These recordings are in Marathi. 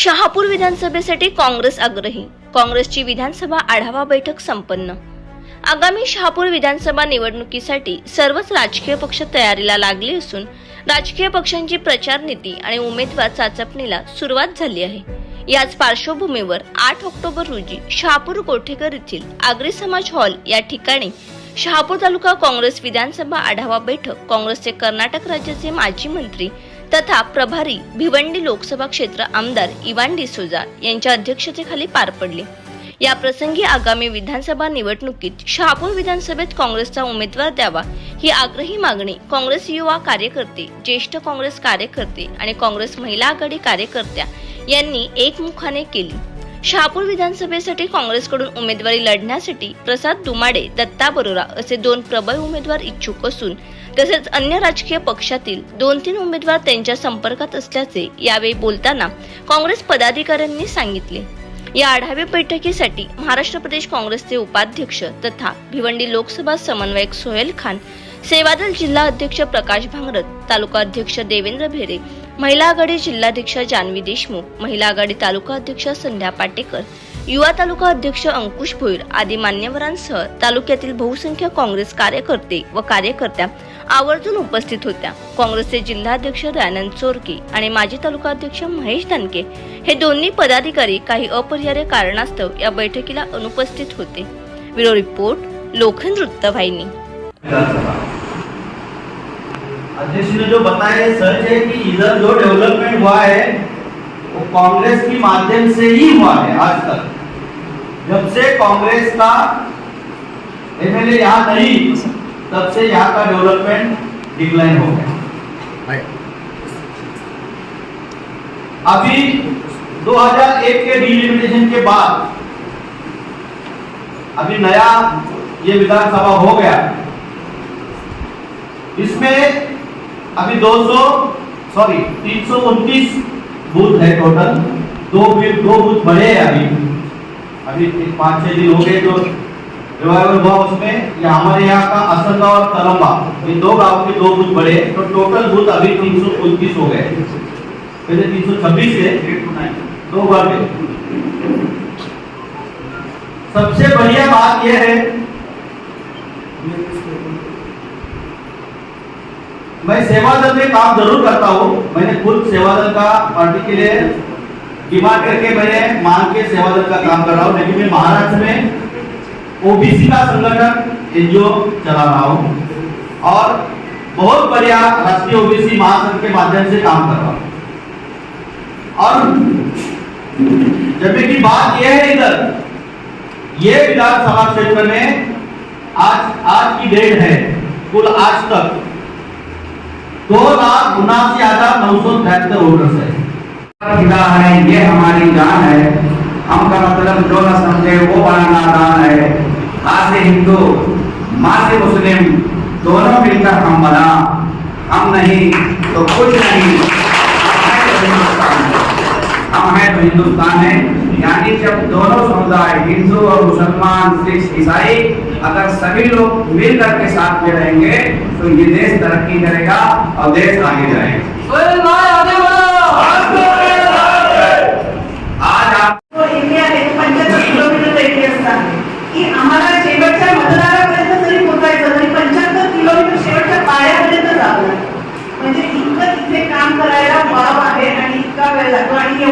शहापूर विधानसभेसाठी काँग्रेस आग्रही. काँग्रेसची विधानसभा आढावा बैठक संपन्न. आगामी शहापूर विधानसभा निवडणुकीसाठी सर्वच राजकीय पक्ष तयारीला लागले असून राजकीय पक्षांची प्रचार नीती आणि उमेदवार चाचपणीला सुरुवात झाली आहे. याच पार्श्वभूमीवर आठ ऑक्टोबर रोजी शहापूर कोठेकर येथील आगरी समाज हॉल या ठिकाणी शहापूर तालुका काँग्रेस विधानसभा आढावा बैठक काँग्रेसचे कर्नाटक राज्याचे माजी मंत्री तथा प्रभारी भिवंडी लोकसभा क्षेत्र आमदार इवान डिसोजा यांच्या अध्यक्षतेखाली पार पडले. या प्रसंगी आगामी विधानसभा निवडणुकीत शहापूर विधानसभेत काँग्रेसचा उमेदवार द्यावा ही आग्रही मागणी काँग्रेस युवा कार्यकर्ते ज्येष्ठ काँग्रेस कार्यकर्ते आणि काँग्रेस महिला आघाडी कार्यकर्त्या यांनी एकमुखाने केली. शहापूर विधानसभेसाठी काँग्रेसकडून उमेदवारी लढण्यासाठी प्रसाद दुमाडे दत्ता बरोरा असे दोन प्रबळ उमेदवार इच्छुक असून तसेच अन्य राजकीय पक्षातील दोन तीन उमेदवार त्यांच्या संपर्कात असल्याचे यावेळी बोलताना काँग्रेस पदाधिकाऱ्यांनी सांगितले. या आढावे बैठकीसाठी महाराष्ट्र प्रदेश काँग्रेसचे उपाध्यक्ष तथा भिवंडी लोकसभा समन्वयक सोहेल खान सेवादल जिल्हा अध्यक्ष प्रकाश भांगरत तालुका अध्यक्ष देवेंद्र भेरे महिला आघाडी जिल्हाध्यक्ष जान्हवी देशमुख महिला आघाडी तालुका अध्यक्ष संध्या पाटेकर युवा तालुका अध्यक्ष अंकुश भोईर आदी मान्यवरांसह तालुक्यातील बहुसंख्य काँग्रेस कार्यकर्ते व कार्यकर्त्या आवर्जून उपस्थित होत्या. काँग्रेसचे जिल्हाध्यक्ष दयानंद चोरके आणि माजी तालुका अध्यक्ष महेश दानके हे दोन्ही पदाधिकारी काही अपरिहार्य कारणास्तव या बैठकीला अनुपस्थित होते. ब्युरो रिपोर्ट लोखंड वृत्तवाहिनी. अध्यक्ष ने जो बताया सच है कि इधर जो डेवलपमेंट हुआ है, वो कांग्रेस के माध्यम से ही हुआ है आज तक। जब से कांग्रेस का एमएलए यहाँ नहीं, तब से यहाँ का डेवलपमेंट डिक्लाइन हो गया। अभी 2001 के डिलिमिटेशन के बाद अभी नया ये विधानसभा हो गया। इसमें अभी 200 सॉरी 329 बूथ है टोटल दो बूथ दो बूथ बढ़े हैं अभी। अभी पाँच, छह दिन हो गए जो रिवाइवल हुआ उसमें। ये हमारे यहाँ का असंगा और कलम्बा ये दो गाँव के दो बूथ बढ़े तो टोटल बूथ अभी तीन सौ उनतीस हो गए। पहले तीन सौ छब्बीस है। दो बढ़ गए सबसे बढ़िया बात यह है मैं सेवा दल में काम ज़रूर करता हूँ। मैंने खुद सेवा दल का पार्टी के लिए डिमांड करके मैंने मांग के सेवा दल का काम कर रहा हूँ। लेकिन मैं महाराष्ट्र में ओबीसी का संगठन एनजीओ चला रहा हूँ और बहुत बढ़िया राष्ट्रीय ओबीसी महासंघ के माध्यम से काम कर रहा हूँ। और जब की बात यह है इधर, ये विधानसभा क्षेत्र में आज आज की डेट है, कुल आज तक दो लाख उनासी हज़ार नौ सौ तिहत्तर वोटर्स है खुदा है, ये हमारी जान है। हम का मतलब जो न समझे, वो बड़ा नादान है। आज से हिंदू माँ से मुस्लिम, दोनों मिलकर हम बना। हम नहीं तो कुछ नहीं। हम तो हैं तो हिंदुस्तान है। यानी जब दोनों समुदाय, हिंदू और मुसलमान, सिख, ईसाई अगर सभी लोग मिलकर के साथ में रहेंगे तो ये देश तरक्की करेगा और देश आगे जाएगा। आज आप तो इंडिया पंच्याहत्तर किलोमीटर रेडी असतात. की आम्हाला शेवटच्या मतदारापर्यंत जरी पोहोचायचं तरी पंच्याहत्तर किलोमीटर शेवटच्या पायापर्यंत जावं म्हणजे इतकं इथे काम करायला वाव आहे आणि इतका वेळ लागतो आणि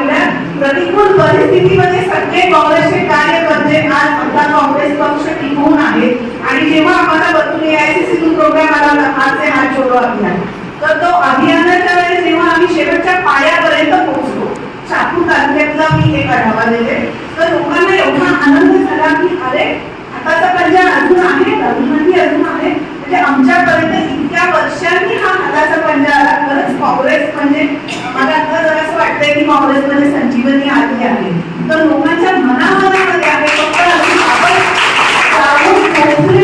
प्रतिकूल परिस्थितीमध्ये सगळे काँग्रेसचे कार्यकर्ते आज आपला काँग्रेस पक्ष टिकवून आहे आणि जेव्हा आम्हाला बघून एआयसीसीतून प्रोग्राम आला होता हात हात छोडो अभियान तर तो अभियानाच्या वेळेस जेव्हा आम्ही शेवटच्या पायापर्यंत पोहोचलो शहापूर तालुक्यातला मी हे आढावा दिले तर लोकांना एवढा आनंद झाला की अरे आताचा पंजा अजून आहे अजूनही अजून आहे? की आमच्यापर्यंत इतक्या वर्षांनी हा हाताचा पंजा आला. खरंच काँग्रेस म्हणजे मला आता जरा असं वाटतंय की काँग्रेसमध्ये संजीवनी आली आहे. तर लोकांच्या मनामनामध्ये आहे. फक्त अजून आपण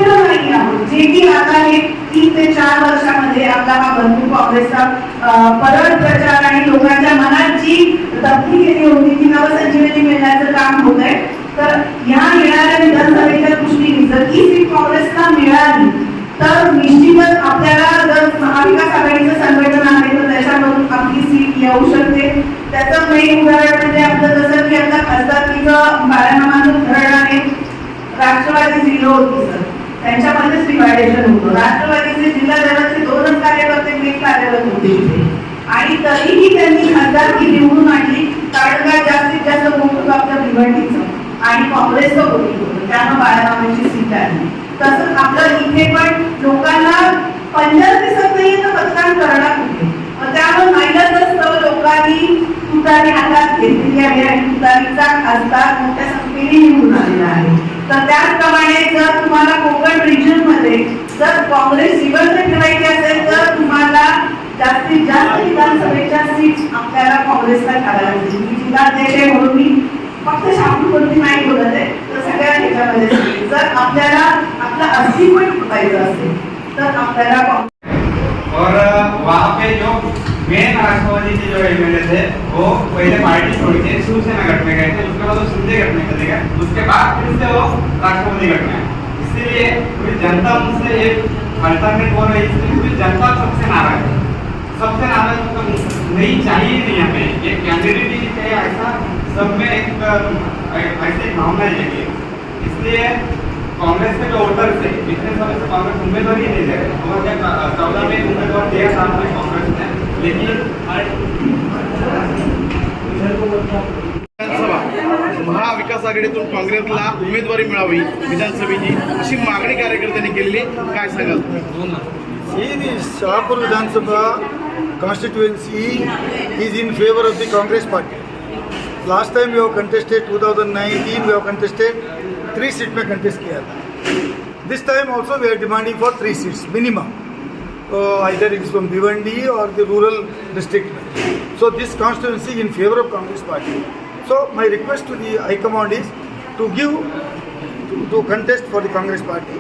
जाऊन नाही आहोत. जे की आता हे तीन ते चार वर्षामध्ये आपला हा बंधू काँग्रेसचा अं, परत प्रचार आणि लोकांच्या मनात जी दखली गेली होती ती नवसंजीवनी मिळण्याचं काम होत आहे तर ह्या येणाऱ्या विधानसभेच्या एक उदाहरण म्हणजे आमचं जसं आहे. राष्ट्रवादी झिरो होती. सर राष्ट्रवादीचे जिल्हा दलाचे दोनच कार्यकर्ते मी कार्यरत होते आणि तरीही त्यांनी खासदारकी निवडून आणली. कारण का जास्तीत जास्त मोठं आपलं निवडणीचं आणि काँग्रेसचं होती होतं. त्यानं बारामाची सीट आली. तसंच आपलं इथे पण लोकांना पंजाब दिसत नाही तर मतदान करणार होते. त्यामुळे महिला लोकांनी तुतारी हातात घेतलेली आहे आणि तुतारीचा खासदार मोठ्या संख्येने निवडून आलेला आहे. तर त्याचप्रमाणे जर तुम्हाला कोकण रिजनमध्ये जर काँग्रेस जिवंत ठेवायची असेल तर तुम्हाला जास्तीत जास्त विधानसभेच्या सीट आपल्याला काँग्रेसला काढायला लागतील मी जिल्हाध्यक्ष आहे म्हणून मी फक्त शापूरवरती नाही बोलत आहे तर सगळ्या ह्याच्यामध्ये जर आपल्याला आपलं अस्तित्व टिकवायचं असेल तर आपल्याला और वहाँ पे जो मेन राष्ट्रवादी के जो एमएलए थे, वो पहले पार्टी छोड़ के शिवसेना गठ में गए थे, उसके बाद वो शिंदे गठ में चले गए। उसके बाद फिर से वो राष्ट्रवादी गठ में इसीलिए पूरी जनता उनसे एक अल्टरनेट हो रही इसलिए पूरी जनता सबसे नाराज़ है। सबसे नाराज़ मतलब नहीं चाहिए नहीं हमें। ये कैंडिडेट ही चाहिए, ऐसा सब में एक ऐसे भावना है इसलिए कांग्रेस के जो वोटर्स थे, इतने समय से कांग्रेस उम्मीदवार ही नहीं दे रहे दो हज़ार चौदह में उम्मीदवार दिया था कांग्रेस ने महाविकास आघाडीतून काँग्रेसला उमेदवारी मिळावी विधानसभेची मागणी कार्यकर्त्यांनी केली काय सांगाल? ही Shahapur Vidhansabha constituency is in favour of the Congress party last time we contested two thousand nineteen we have contested three seat may contest KIA this time also we are demanding for three seats minimum Uh, either it is from Bhiwandi or the rural district. So this constituency in favour of Congress party. So my request to the High Command is to give to, to contest for the Congress party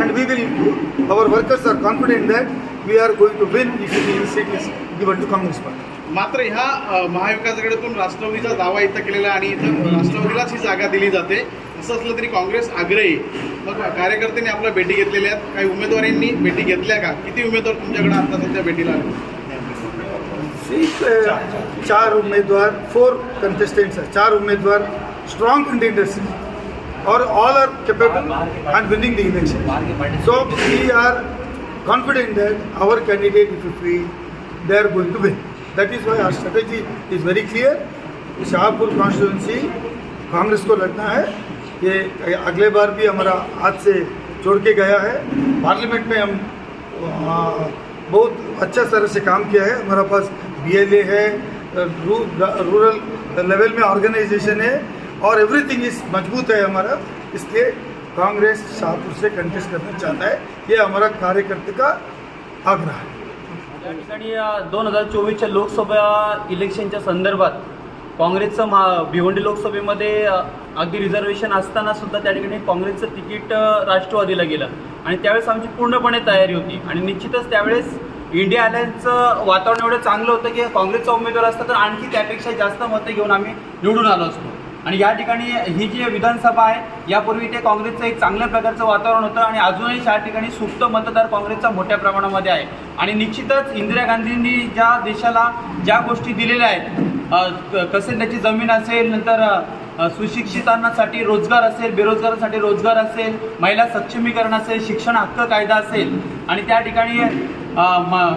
and we will our workers are confident that we are going to win if the seat is given to Congress party. मात्र ह्या महाविकास आघाडीतून राष्ट्रवादीचा दावा इथं केलेला आणि इथं राष्ट्रवादीलाच ही जागा दिली जाते असं असलं तरी काँग्रेस आग्रही. मग कार्यकर्त्यांनी आपल्या भेटी घेतलेल्या आहेत. काही उमेदवारांनी भेटी घेतल्या का? किती उमेदवार तुमच्याकडे आता सध्या भेटीला आले? चार. उम्मीदवार फोर कंटेस्टेंट्स are चार उम्मीदवार स्ट्रॉंग कंटेंडर्स और all are capable and winning the election so we are confident that our candidate if we feel they are going to win. That is why our strategy is very clear. Shahpur constituency Congress को लड़ना है। ये अगले बार भी हमारा हाथ से छोड़ के गया है। पार्लियामेंट में हम बहुत अच्छा तरह से काम किया है। हमारा पास बी है रू, रूरल लेवल में ऑर्गेनाइजेशन है और एवरीथिंग इस मजबूत है हमारा। इसलिए कांग्रेस शाहपुर से कंटेस्ट करना चाहता है। ये हमारा कार्यकर्ता का आग्रह है। या ठिकाणी दोन हजार चोवीसच्या लोकसभा इलेक्शनच्या संदर्भात काँग्रेसचं महा भिवंडी लोकसभेमध्ये अगदी रिझर्वेशन असताना सुद्धा त्या ठिकाणी काँग्रेसचं तिकीट राष्ट्रवादीला गेलं. आणि त्यावेळेस आमची पूर्णपणे तयारी होती. आणि निश्चितच त्यावेळेस इंडिया अलायन्सचं वातावरण एवढं चांगलं होतं की काँग्रेसचा उमेदवार असता तर आणखी त्यापेक्षा जास्त मतं घेऊन आम्ही निवडून आलो असतो. आणि या ठिकाणी ही जी विधानसभा आहे यापूर्वी ते काँग्रेसचं एक चांगल्या प्रकारचं वातावरण होतं आणि अजूनही या ठिकाणी सुप्त मतदार काँग्रेसचा मोठ्या प्रमाणामध्ये आहे. आणि निश्चितच इंदिरा गांधींनी ज्या देशाला ज्या गोष्टी दिलेल्या आहेत कसे त्याची जमीन असेल नंतर सुशिक्षितांसाठी रोजगार असेल बेरोजगारांसाठी रोजगार असेल महिला सक्षमीकरण असेल शिक्षण हक्क कायदा असेल आणि त्या ठिकाणी म-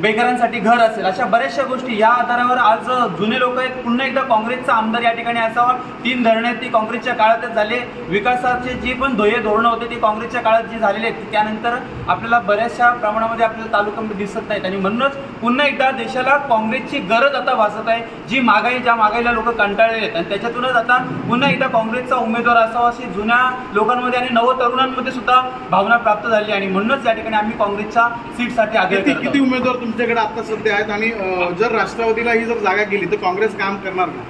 बेघरांसाठी घर असेल अशा बऱ्याचशा गोष्टी. या आधारावर आज जुने लोक आहेत. पुन्हा एकदा काँग्रेसचा आमदार या ठिकाणी असावा. तीन धरणे ती काँग्रेसच्या काळातच झाले. विकासाचे जी पण ध्येय धोरणं होते ती काँग्रेसच्या काळात जी झालेली आहेत त्यानंतर आपल्याला बऱ्याचशा प्रमाणामध्ये आपल्याला तालुक्यामध्ये दिसत नाहीत. आणि म्हणूनच पुन्हा एकदा देशाला काँग्रेसची गरज आता भासत आहे. जी महागाई ज्या महागाईला लोक कंटाळलेले आहेत. आणि त्याच्यातूनच आता पुन्हा एकदा काँग्रेसचा उमेदवार असावा अशी जुन्या लोकांमध्ये आणि नव तरुणांमध्ये सुद्धा भावना प्राप्त झाली आणि म्हणूनच या ठिकाणी आम्ही काँग्रेसच्या सीटसाठी आग्रह किती आहोत. उमेदवार तुमच्याकडे आता सध्या आहेत आणि अ, जर राष्ट्रवादीला ही जर जागा गेली तर काँग्रेस काम करणार का?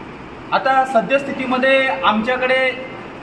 आता सद्यस्थितीमध्ये आमच्याकडे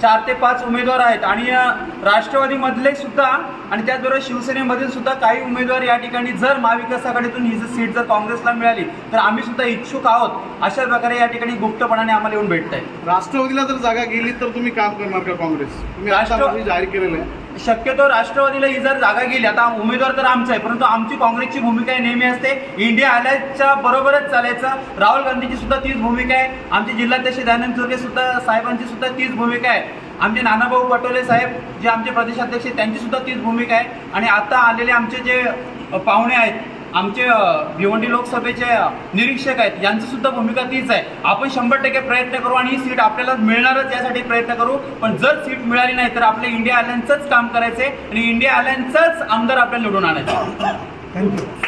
चार ते पाच उमेदवार आहेत आणि अ, राष्ट्रवादीमधले सुद्धा आणि त्याचबरोबर शिवसेनेमधील सुद्धा काही उमेदवार या ठिकाणी जर महाविकास आघाडीतून ही जर सीट जर काँग्रेसला मिळाली तर आम्ही सुद्धा इच्छुक आहोत अशा प्रकारे या ठिकाणी गुप्तपणाने आम्हाला येऊन भेटत आहे राष्ट्रवादीला जर जागा गेली तर तुम्ही काम करणार का काँग्रेस? तुम्ही राष्ट्र- राष्ट्रवादी जाहीर केलेलं आहे. शक्यतो राष्ट्रवादीला ही जर जागा गेली आता उमेदवार तर आमचा आहे परंतु आमची काँग्रेसची भूमिका ही नेहमी असते. इंडिया आल्याच्या बरोबरच चालायचं. राहुल गांधीची सुद्धा तीच भूमिका आहे. आमचे जिल्हाध्यक्ष दयानंद चुरके सुद्धा साहेबांची सुद्धा तीच भूमिका आहे. आमचे नानाभाऊ पटोले साहेब जे आमचे प्रदेशाध्यक्ष आहेत, त्यांची सुद्धा तीच भूमिका आहे. आणि आता आलेले आमचे जे पाहुणे आहेत आमचे भिवंडी लोकसभेचे निरीक्षक आहेत. यांची सुद्धा भूमिका तीच आहे. आपण शंभर टक्के प्रयत्न करू आणि ही सीट आपल्याला मिळणारच यासाठी प्रयत्न करू. पण जर सीट मिळाली नाही तर आपल्या इंडिया अलायन्सच काम करायचे आणि इंडिया अलायन्सच आमदार आपल्याला निवडून आणायचे. थँक्यू